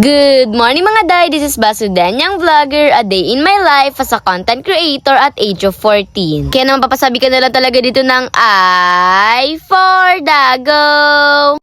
Good morning mga day, this is Basudan, yung vlogger, a day in my life as a content creator at age of 14. Kaya naman papasabi ka na lang talaga dito ng I for Dago!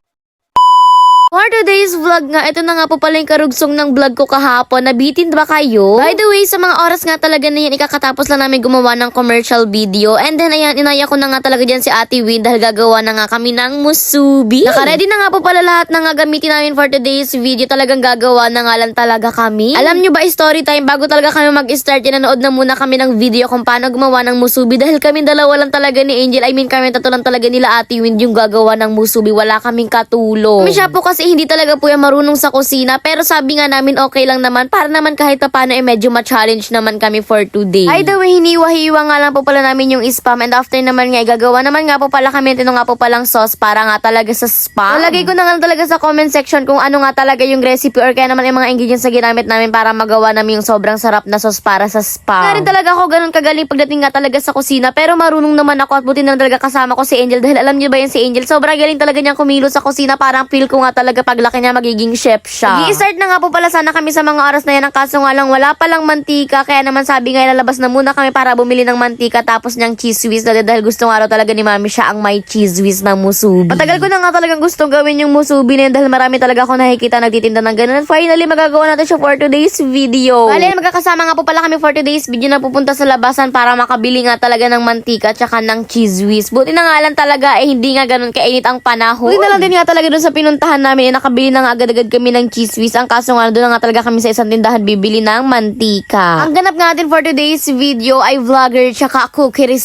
For today's vlog nga, ito na nga po pala yung karugsong ng vlog ko kahapon. Nabitin ba kayo? By the way, sa mga oras nga talaga na yan, ikakatapos lang namin gumawa ng commercial video. And then, ayan, inaya ko na nga talaga dyan si Ate Win dahil gagawa na nga kami ng musubi. Nakaready na nga po pala lahat ng nga gamitin namin for today's video. Talagang gagawa na nga lang talaga kami. Alam nyo ba, story time, bago talaga kami mag-start, nanood na muna kami ng video kung paano gumawa ng musubi dahil kami dalawa lang talaga ni Angel. I mean, kami tatlo lang talaga nila Ate Win yung gagawa ng musubi. Wala kaming katulong. Kami siya po kasi hindi talaga po yan marunong sa kusina. Pero sabi nga namin okay lang naman para naman kahit pa paano eh medyo ma-challenge naman kami for today. By the way, hiniwa-hiwa nga lang po pala namin yung spam and after naman nga igagawa naman nga po pala kami ito nga po palang sauce para nga talaga sa spam. Nalagay ko na nga talaga sa comment section kung ano nga talaga yung recipe or kaya naman yung mga ingredients na ginamit namin para magawa namin yung sobrang sarap na sauce para sa spam. Kaya rin talaga ako ganun kagaling pagdating nga talaga sa kusina pero marunong naman ako at buti na talaga kasama ko si Angel dahil alam niyo ba yan si Angel sobrang galing talaga niyang kumilos sa kusina parang feel ko nga talaga paglaki niya magiging chef siya. I-start na nga po pala sana kami sa mga oras na yan ang kaso nga lang wala palang mantika kaya naman sabi nga lalabas na muna kami para bumili ng mantika tapos niyang cheese whiz dahil, dahil gusto nga raw talaga ni mami siya ang may cheese whiz na musubi. Matagal ko na nga talagang gustong gawin yung musubi na yun dahil marami talaga ako nakikita nagtitinda ng ganun. And finally magagawa natin siya for today's video. Bale, magkakasama nga po pala kami for today's video na pupunta sa labasan para makabili nga talaga ng mantika at saka ng cheese whiz. Buti na nga lang talaga eh hindi nga ganun kainit ang panahon. Buti na lang din nga talaga dun sa pinuntahan namin eh nakabili na nga agad-agad kami ng cheese whiz. Ang kaso nga doon na nga talaga kami sa isang tindahan bibili ng mantika. Ang ganap nga natin for today's video ay vlogger tsaka cookery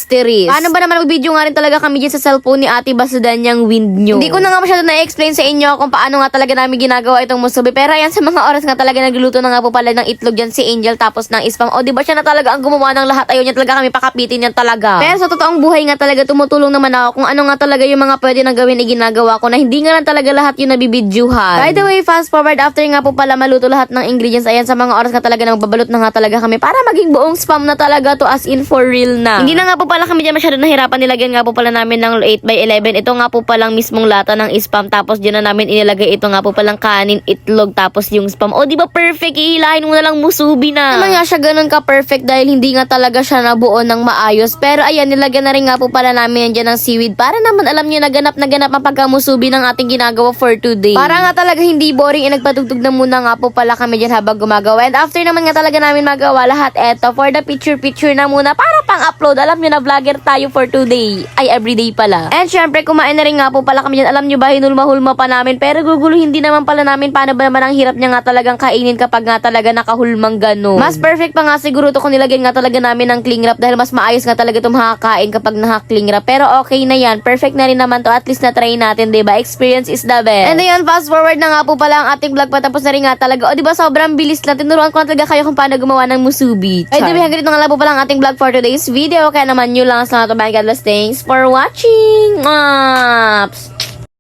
Paano ba naman mag-video nga rin talaga kami dyan sa cellphone ni Ate Basudan yung wind nyo? Hindi ko na nga masyado na-explain sa inyo kung paano nga talaga namin ginagawa itong musubi. Pero ayan sa mga oras nga talaga nagluluto na nga po pala ng itlog dyan si Angel tapos ng spam. O di ba siya na talaga ang gumawa ng lahat? Ayaw niya talaga kami pakapitin yan talaga. Pero sa totoong buhay nga talaga tumutulong naman ako kung ano nga talaga yung mga pwede na gawin na ginagawa ko na hindi nga lang talaga lahat yung nabibidyuhan. By the way, fast forward after nga po pala maluto lahat ng ingredients. Ayan sa mga oras nga talaga na magbabalot na nga talaga kami para maging buong spam na talaga to as in for real na. Hindi na nga po pala kami dyan masyado nahirapan nilagyan nga po pala namin ng 8 by 11. Ito nga po palang mismong lata ng spam tapos dyan na namin inilagay ito nga po palang kanin, itlog tapos yung spam. O di ba perfect? Ihilahin mo na lang musubi na. Naman nga siya ganun ka perfect dahil hindi nga talaga siya nabuo ng maayos. Pero ayan, nilagyan na rin nga po pala namin yan dyan ng seaweed para naman alam niyo naganap na ganap ang pagkamusubi ng ating ginagawa for today. Para nga talaga hindi boring, eh, nagpatugtog na muna nga po pala kami dyan habang gumagawa. And after naman nga talaga namin magawa lahat eto for the picture-picture na muna para pang-upload. Alam niyo na vlogger tayo for today. Ay, everyday pala. And syempre, kumain na rin nga po pala kami dyan. Alam niyo ba, hinulma-hulma pa namin. Pero gugulo, hindi naman pala namin paano ba naman ang hirap niya nga talagang kainin kapag nga talaga nakahulmang gano'n. Mas perfect pa nga siguro to kung nilagyan nga talaga namin ng cling wrap dahil mas maayos nga talaga itong makakain kapag naka-cling wrap. Pero okay na yan. Perfect na rin naman to. At least na-try natin, ba Experience is the best. And ayun, fast forward na nga po pala ang ating vlog patapos na rin nga talaga. O, di ba sobrang bilis lang. Tinuruan ko na talaga kayo kung paano gumawa ng musubi. Ay, di ba hanggang dito nga lang po pala ang ating vlog for today's video. Kaya naman nyo lang sa mga. God bless. Thanks for watching. Maps!